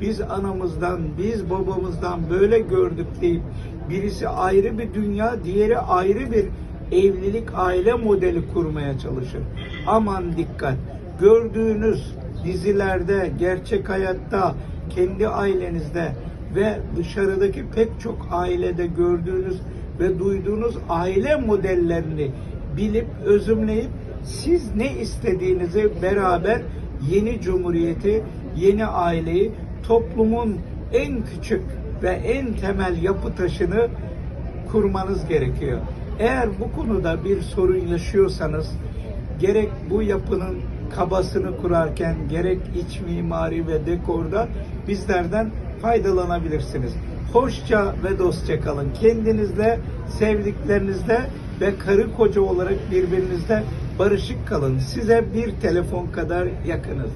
biz anamızdan, biz babamızdan böyle gördük deyip birisi ayrı bir dünya, diğeri ayrı bir evlilik aile modeli kurmaya çalışır. Aman dikkat. Gördüğünüz dizilerde, gerçek hayatta, kendi ailenizde ve dışarıdaki pek çok ailede gördüğünüz ve duyduğunuz aile modellerini bilip özümleyip siz ne istediğinizi beraber yeni cumhuriyeti, yeni aileyi toplumun en küçük ve en temel yapı taşını kurmanız gerekiyor. Eğer bu konuda bir sorun yaşıyorsanız gerek bu yapının kabasını kurarken gerek iç mimari ve dekorda bizlerden faydalanabilirsiniz. Hoşça ve dostça kalın. Kendinizle, sevdiklerinizle ve karı koca olarak birbirinizle barışık kalın. Size bir telefon kadar yakınız.